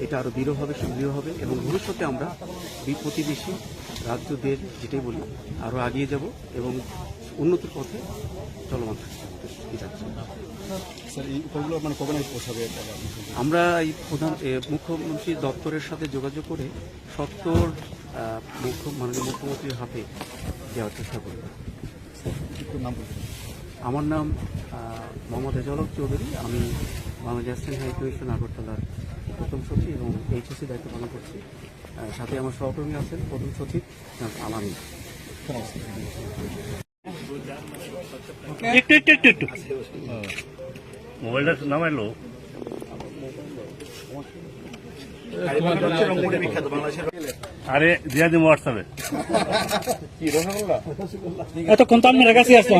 এটা আরও দৃঢ় হবে সুদৃঢ় হবে এবং ভবিষ্যতে আমরা প্রতিবেশী রাজ্যদের যেটাই বলি আরও এগিয়ে যাব এবং উন্নতির পথে চলমান মানে? আমরা এই প্রধান মুখ্যমন্ত্রী দপ্তরের সাথে যোগাযোগ করে সত্তর মুখ্য মাননীয় মুখ্যমন্ত্রীর হাতে দেওয়ার চেষ্টা করব। নাম আমার নাম মোহাম্মদ এজালক চৌধুরী। আমি বাংলাদেশ হাই কমিশন আগরতলার প্রথম সচিব এবং এইচএসি দায়িত্ব পালন করছি। সাথে আমার সহকর্মী আছেন প্রথম সচিব আলামী একটু একটু একটু একটু। মোবাইলটা নামাইলো। আরে দিয়া দিম হোয়াটসঅ্যাপে এতক্ষণ তো আপনার কাছে আসতো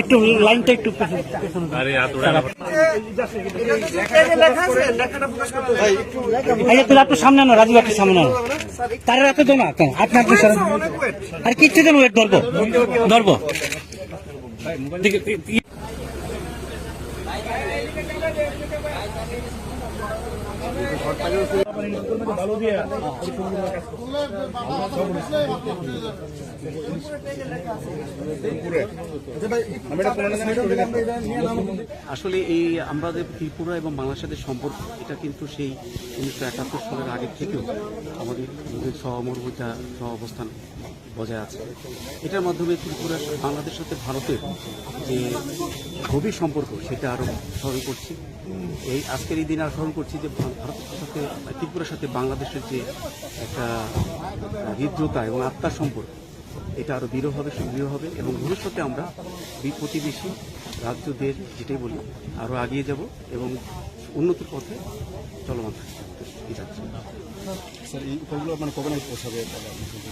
একটু লাইনটা একটু আরে তাহলে একটু সামনে আনো রাজীব একটু সামনে আনো। তার রাতে তো না আপনি আপনি সারা আর কিচ্ছু দেন ওয়েট ধরবো। ধরবো। দিকে- ই- আসলে এই আমাদের ত্রিপুরা এবং বাংলাদেশের সম্পর্ক, এটা কিন্তু সেই উনিশশো একাত্তর সালের আগের থেকেও আমাদের সহমর্মতা সহ অবস্থান বজায় আছে। এটার মাধ্যমে ত্রিপুরা বাংলাদেশের সাথে ভারতের যে গভীর সম্পর্ক, সেটা আরও স্মরণ করছি। এই আজকের এই দিন আরও স্মরণ করছি যে ভারতের সাথে ত্রিপুরার সাথে বাংলাদেশের যে একটা হৃদ্রতা এবং আত্মার সম্পর্ক এটা আরও দৃঢ় হবে সুদৃঢ় হবে এবং ভবিষ্যতে আমরা প্রতিবেশী রাজ্যদের যেটাই বলি আরও এগিয়ে যাব এবং উন্নতির পথে চলমান রাজ্য। মানে?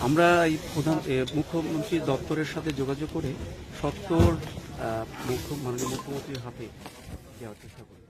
আমরা এই প্রধান মুখ্যমন্ত্রী দপ্তরের সাথে যোগাযোগ করে সত্তর মুখ্য মাননীয় মুখ্যমন্ত্রীর হাতে দেওয়ার চেষ্টা করব